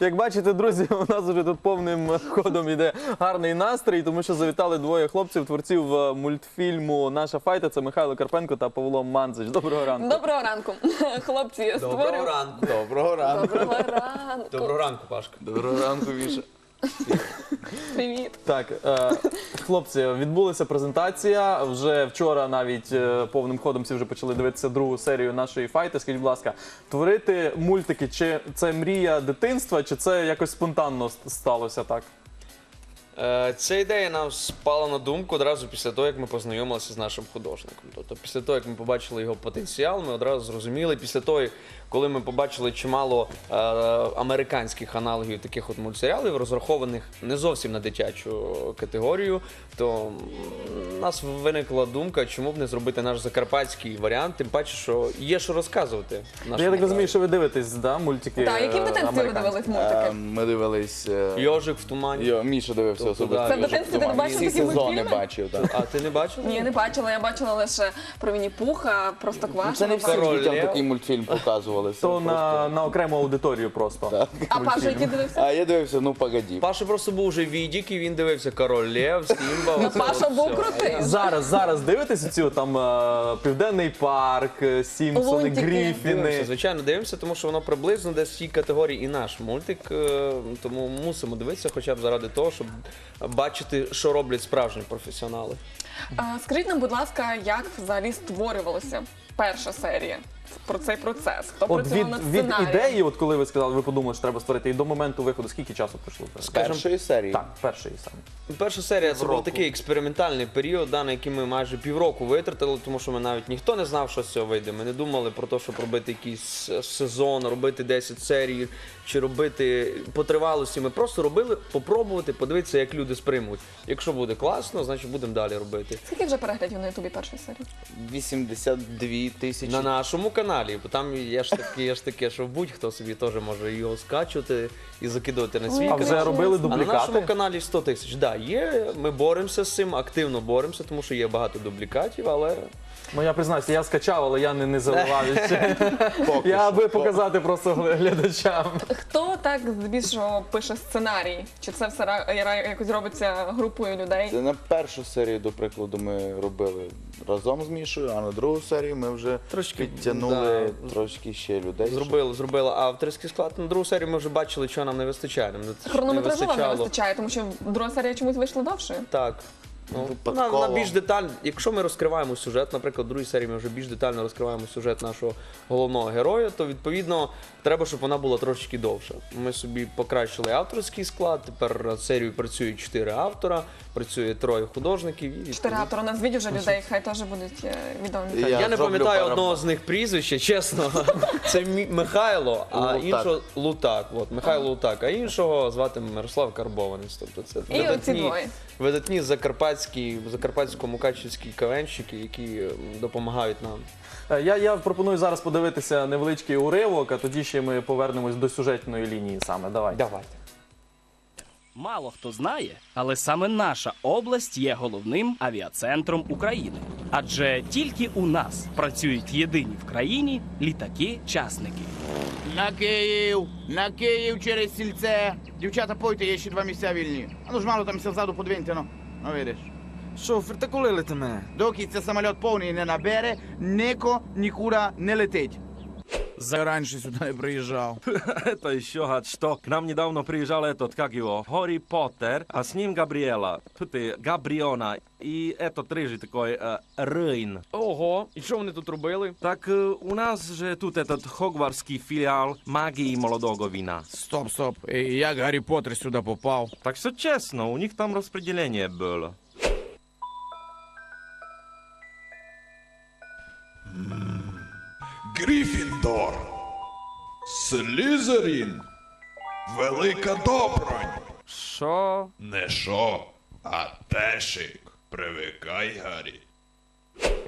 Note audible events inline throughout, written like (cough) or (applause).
Як бачите, друзі, у нас вже тут повним ходом іде гарний настрій, тому що завітали двоє хлопців, творців е, мультфільму Наша файта. Це Михайло Карпенко та Павло Манзич. Доброго ранку. Доброго ранку, (laughs) хлопці. Доброго створюю- ранку. Доброго ранку. Доброго ранку. Доброго ранку, Пашка. Доброго ранку, Міша. (laughs) Привіт. Так, е, хлопці, відбулася презентація. Вже вчора навіть е, повним ходом всі вже почали дивитися другу серію нашої файти. Скажіть, будь ласка, творити мультики, чи це мрія дитинства, чи це якось спонтанно с- сталося так? Е, Ця ідея нам спала на думку одразу після того, як ми познайомилися з нашим художником. Тобто, після того, як ми побачили його потенціал, ми одразу зрозуміли. Після того, коли ми побачили чимало е, американських аналогів таких от мультсеріалів, розрахованих не зовсім на дитячу категорію, то у нас виникла думка, чому б не зробити наш закарпатський варіант, тим паче, що є що розказувати. Я нашому так розумію, що ви дивитесь, да, мультики. Так, які в дитинстві ви американські? дивились мультики? Е, Ми дивились. е, Йожик в тумані. Йо, Міша дивився Тобто, особисто. да, Це в «Ежик дитинстві ти тумані». бачив Всі такі сезони мультфільми? бачив, так. А ти не бачив? Ні, не бачила. Я бачила лише про Вінні Пуха, просто Ну, квашу. Це не всім Король дітям Лев. такий мультфільм це То на, на окрему аудиторію просто. А Паша, який дивився? А я дивився, ну погоді. Паша просто був вже відік, і він дивився Король Лев, Сімба. Ну, оце Паша от був все. крутий. Зараз, зараз дивитесь ці там е, Південний парк, е, Сімпсони, Лунтики. Дивимося, Гріфіни. звичайно, дивимося, тому що воно приблизно десь в цій категорії і наш мультик. е, Тому мусимо дивитися, хоча б заради того, щоб бачити, що роблять справжні професіонали. А, Скажіть нам, будь ласка, як взагалі створювалася перша серія? Про цей процес. Хто От працював від, над від сценарієм? ідеї, от коли ви сказали, ви подумали, що треба створити, і до моменту виходу, скільки часу пройшло? З першої серії. Так, перший саме. Перша серія це Року. був такий експериментальний період, да, на який ми майже півроку витратили, тому що ми навіть ніхто не знав, що з цього вийде. Ми не думали про те, щоб робити якийсь сезон, робити 10 серій чи робити по тривалості. Ми просто робили попробувати, подивитися, як люди сприймуть. Якщо буде класно, значить будемо далі робити. Скільки вже переглядів на ютубі першої серії? 82 тисячі. На нашому каналі, бо там є ж таке, є ж таке, що будь-хто собі теж може його скачувати і закидувати на свій А канал. вже робили А на нашому каналі 100 тисяч. Да, є. Ми боремося з цим, активно боремося, тому що є багато дублікатів, але Ну я признаюся, я скачав, але я не, не заливав (laughs) ще. Поки Я що. аби показати просто глядачам. Хто так здебільшого пише сценарій? Чи це все ра- ра- якось робиться групою людей? Це на першу серію, до прикладу, ми робили разом з Мішою, а на другу серію ми вже Трошки, підтягнули да. трошки ще людей. щоб- зробили, зробили авторський склад. На другу серію ми вже бачили, що нам не вистачає. Нам не Хронометражу вам не вистачає, тому що друга серія чомусь вийшла довшою. Так. Ну, на, на більш детально, якщо ми розкриваємо сюжет, наприклад, в другій серії ми вже більш детально розкриваємо сюжет нашого головного героя, то відповідно треба, щоб вона була трошечки довша. Ми собі покращили авторський склад. Тепер над серією працюють чотири автора, працює троє художників. І, Чотири автора назвіть вже людей, хай теж будуть е, відомі. Я Я, не зроблю пам'ятаю одного з них прізвища, чесно. Це Мі- Михайло, а Лутак. іншого Лутак. От, Михайло Лутак, а іншого звати Мирослав Карбованець. Тобто це І оці видатні, двоє. Видатні закарпатські, закарпатсько-мукачівські кавенщики, які допомагають нам. Е, Я, я пропоную зараз подивитися невеличкий уривок, а тоді ще ми повернемось до сюжетної лінії саме. Давай. Давайте. Мало хто знає, але саме наша область є головним авіацентром України. Адже тільки у нас працюють єдині в країні літаки-частники. На Київ, на Київ через сільце. Дівчата, пойте, є ще два місця вільні. А ну ж мало там місця ззаду подвиньте, ну. Ну видиш. Шофер, та коли летиме? Доки це самоліт повний не набере, ніко нікуди не летить. За Раніше сюди не приїжджав. Это еще гад, что к нам недавно приезжал этот, как его, Гарри Поттер, а с ним Габриэла, тут и Габриона, и этот рыжий такой, э, Рейн. Ого, і що вони тут робили? Так э, у нас же тут этот хогвартский филиал магии молодого вина. Стоп, стоп. І як Гаррі Поттер сюди попав? Так все честно, у них там распределение было. Гріфіндор. Слізерін. Велика добронь. Шо? Не шо, а тешик. Привикай, Гаррі.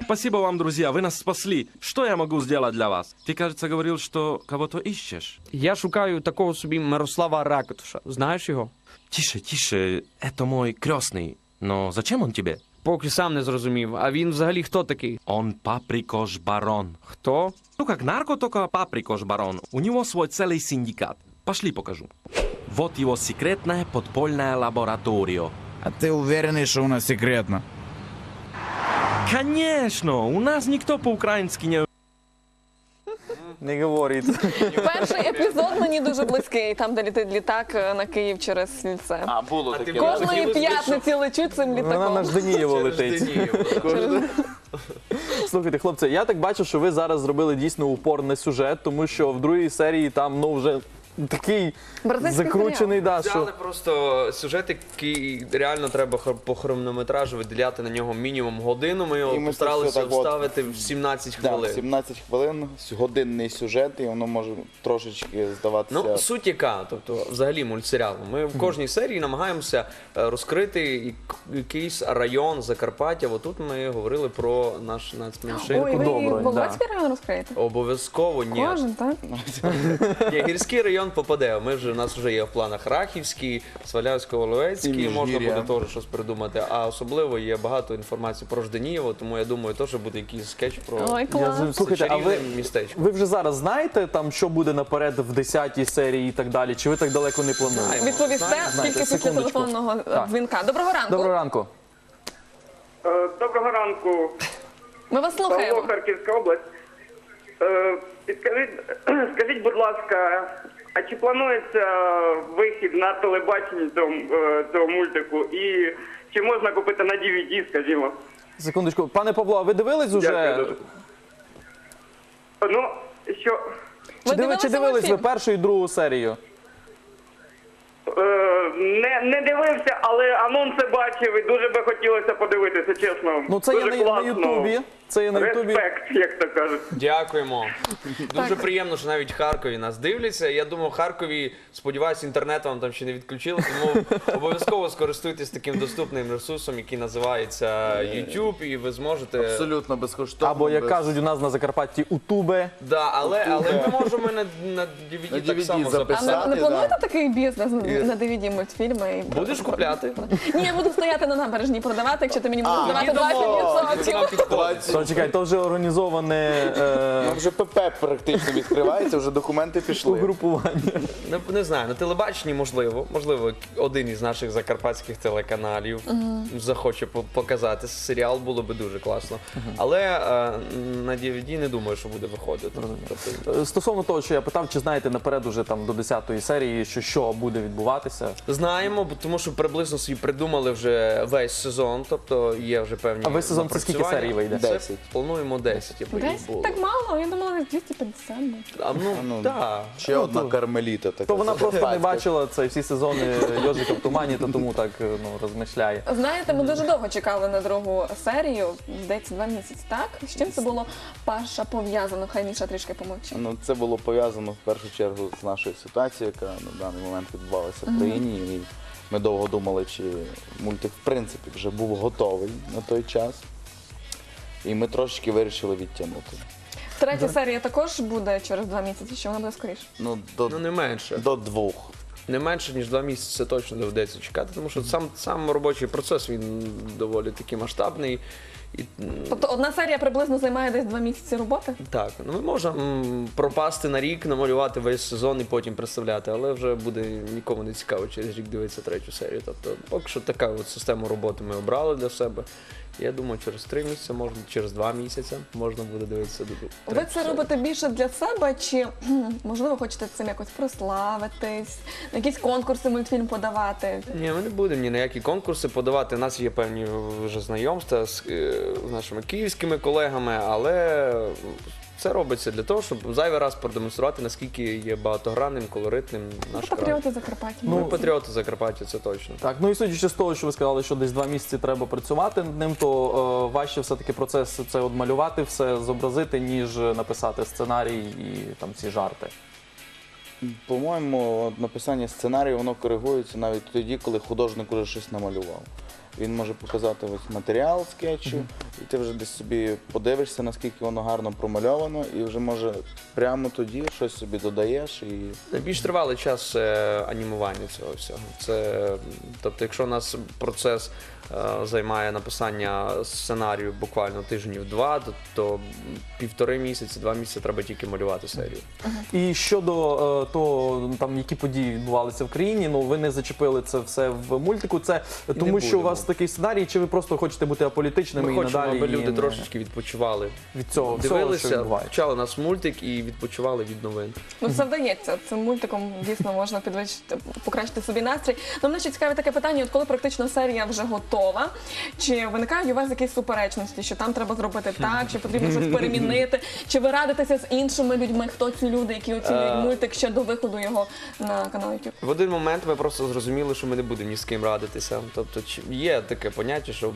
Спасибо вам, друзья, вы нас спасли. Что я могу сделать для вас? Ты, кажется, говорил, что кого-то ищешь. Я шукаю такого собі Мирослава Ракотуша. Знаєш його? Тише, тише, это мой крестный. Но зачем он тебе? Поки сам не зрозумів. А він взагалі хто такий? Он паприкош барон. Хто? Ну, как нарко, только паприкош барон. У него свой целый синдикат. Пошли покажу. Вот его секретное подпольное лабораторио. А ти уверений, що нас секретна? Конечно, у нас никто по-украински не Не говоріть. Перший епізод мені дуже близький, там, де літить літак е, на Київ через Сільце. А, було таке. Кожної п'ятниці лечу цим Вона на літаком. Жданієво летить. (laughs) Слухайте, хлопці, я так бачу, що ви зараз зробили дійсно упор на сюжет, тому що в другій серії там ну вже такий Бразильський закручений, да, що просто сюжет, який реально треба хр- по хронометражу виділяти на нього мінімум годину. Ми його І ми це постаралися так от- вставити в 17 Да, хвилин. 17 хвилин, годинний сюжет, і воно може трошечки здаватися. Ну, суть яка, тобто, взагалі мультсеріалу. Ми в кожній серії намагаємося е, розкрити як- якийсь район Закарпаття. Отут ми говорили про наш нацменшин. Ой, ви Добре, Володський район розкриєте? Обов'язково ні. Кожен, так? Ні, гірський район попаде. Ми вже у нас вже є в планах Рахівський, Свалявсько-Оловецький. Можна буде теж щось придумати. А особливо є багато інформації про Жданієво, тому я думаю, теж буде якийсь скетч про Ой, клас. з- слухайте, а ви, чарівне містечко. ви вже зараз знаєте там, що буде наперед в 10-й серії і так далі? Чи ви так далеко не плануєте? Відповісте тільки після секундочку. телефонного е, Так. дзвінка. Доброго ранку. Доброго ранку. Е, Доброго ранку, Ми вас Павло, слухаємо. Харківська область. Е, Підкажіть, (clears throat) скажіть, будь ласка, а чи планується вихід на телебаченні цього, е, цього мультику? І чи можна купити на DVD, скажімо? Секундочку, пане Павло, а ви дивились уже? Дякую. Ну, що Чи, диви- чи дивились ви першу і другу серію? Не, не дивився, але анонси бачив і дуже би хотілося подивитися, чесно. Ну це є дуже на, на. Ютубі. Це є на Ютубі. Респект, як то кажуть. Дякуємо. Дуже приємно, що навіть в Харкові нас дивляться. Я думаю, в Харкові, сподіваюся, інтернет вам там ще не відключили, тому обов'язково скористуйтесь таким доступним ресурсом, який називається YouTube, і ви зможете. Абсолютно безкоштовно. Або, як без- кажуть у нас на Закарпатті, Утубе. Да, але, але ми можемо на, на DVD, На так само А записати. записати. не, не да. плануєте такий бізнес на DVD мультфільми? і- Будеш купляти? Ні, я буду стояти на набережні і продавати, якщо ти мені будеш давати Це 20%. То чекай, то вже організоване е, вже ПП практично відкривається, вже документи пішли. угрупування. Не, не знаю, на телебаченні можливо. Можливо, один із наших закарпатських телеканалів захоче по- показати серіал, було би дуже класно. Але е, на DVD не думаю, що буде виходити. Тобто, Е, Стосовно того, що я питав, чи знаєте наперед уже там до 10-ї серії, що, що буде відбуватися? Знаємо, бо- тому що приблизно собі придумали вже весь сезон, тобто є вже певні. А весь сезон це скільки напрацювання. серій вийде? Це 10. Плануємо 10, аби їх Десь було. так мало, я думала, десь 250. буде. А, ну, Ну, так. Ще одна кармеліта така. То вона просто не бачила це всі сезони Йожика в тумані, то тому так е, ну, розмишляє. Знаєте, ми дуже довго чекали на другу серію, десь два місяці, так? З чим це було Паша пов'язано? Хай Міша трішки помовчить. Ну, це було пов'язано в першу чергу з нашою ситуацією, яка на даний момент відбувалася в країні. І ми довго думали, чи мультик в принципі вже був готовий на той час. І ми трошечки вирішили відтягнути. Третя серія також буде через два місяці, що вона буде скоріше. Ну, до, Ну не менше. до двох. Не менше ніж два місяці це точно доведеться чекати, тому що сам сам робочий процес він доволі таки масштабний. І, Тобто одна серія приблизно займає десь два місяці роботи. так, ну ми можемо пропасти на рік, намалювати весь сезон і потім представляти, але вже буде нікому не цікаво через рік дивитися третю серію. Тобто, поки що така от систему роботи ми обрали для себе. Я думаю, через три місяці можна, через два місяці можна буде дивитися до Ви це робите більше для себе, чи (clears throat) можливо хочете цим якось прославитись, на якісь конкурси мультфільм подавати? Ні, ми не будемо ні на які конкурси подавати. У нас є певні вже знайомства з е, нашими київськими колегами, але це робиться для того, щоб зайвий раз продемонструвати, наскільки є багатогранним, колоритним наш край. Патріоти Закарпаття. Ми патріоти Закарпаття, це точно. Так, ну і судячи з того, що ви сказали, що десь два місяці треба працювати над ним, то е, важче все-таки процес це от малювати, все зобразити, ніж написати сценарій і там ці жарти. По-моєму, написання сценарію воно коригується навіть тоді, коли художник уже щось намалював. Він може показати ось матеріал скетчу, і ти вже десь собі подивишся, наскільки воно гарно промальовано, і вже може прямо тоді щось собі додаєш і Найбільш тривалий час це анімування цього всього. Це, тобто, якщо у нас процес е, займає написання сценарію буквально тижнів два, то, то півтори місяці, два місяці треба тільки малювати серію. І щодо е, того, там які події відбувалися в країні, ну ви не зачепили це все в мультику. Це тому, що у будемо. Вас такий сценарій, чи ви просто хочете бути аполітичними Ми і хочемо, надалі аби люди не- трошечки відпочивали. від цього всього, що Дивилися, включали нас мультик і відпочивали від новин. Ну, це вдається. Цим мультиком дійсно можна підвищити, покращити собі настрій. Ну, мене ще цікаве таке питання: от коли практично серія вже готова, чи виникають у вас якісь суперечності, що там треба зробити так, що потрібно щось (laughs) перемінити, чи ви радитеся з іншими людьми, хто ці люди, які оцінюють Е. мультик ще до виходу його на канал YouTube? В один момент ми просто зрозуміли, що ми не будемо ні з ким радитися. Тобто, чи- є таке поняття, що м,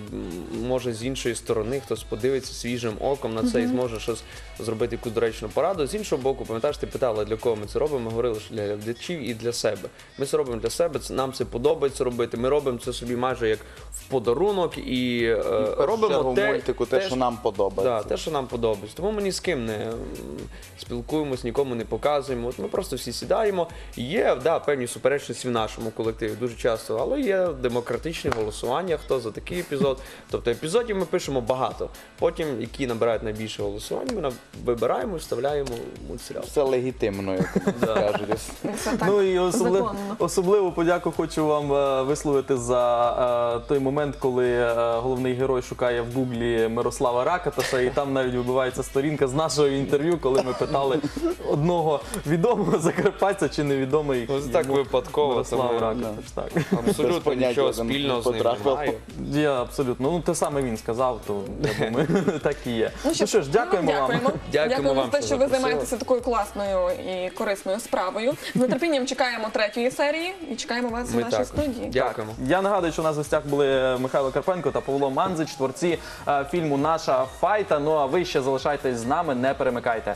може з іншої сторони хтось подивиться свіжим оком на це і зможе щось зробити якусь доречну пораду. З іншого боку, пам'ятаєш, ти питала, для кого ми це робимо. Ми говорили, що для глядачів і для себе. Ми це робимо для себе. Це нам це подобається робити. Ми робимо це собі майже як в подарунок і, е, робимо те, мультику те, що нам подобається. Да, те, що нам подобається. Тому ми ні з ким не м, спілкуємось, нікому не показуємо. От ми просто всі сідаємо. Є да, певні суперечності в нашому колективі дуже часто, але є демократичне голосування, хто за такий епізод. Тобто епізодів ми пишемо багато. Потім, які набирають найбільше голосування, ми вибираємо і вставляємо в мультсеріал. все легітимно, як (laughs) кажуть. Ну і особливо, особливу подяку хочу вам е, висловити за е, той момент, коли е, головний герой шукає в гуглі Мирослава Ракаташа, і там навіть вибивається сторінка з нашого інтерв'ю, коли ми питали одного відомого (laughs) закарпатця чи невідомий Ну, це так йому випадково, Мирослав тому- Ракаташ. Так. Без Абсолютно поняття нічого там спільного з ним потрапив. Немає. Я абсолютно. Ну те саме він сказав, то я (laughs) думаю, (laughs) так і є. Ну що ж, ми дякуємо вам. (laughs) дякуємо. Дякуємо вам, за те, що що ви запросили. займаєтеся такою класною і корисною справою. З нетерпінням чекаємо третьої серії і чекаємо вас Ми в нашій так. студії. Дякуємо. Я нагадую, що у нас в гостях були Михайло Карпенко та Павло Манзич, творці е, фільму Наша файта. Ну а ви ще залишайтесь з нами, не перемикайте.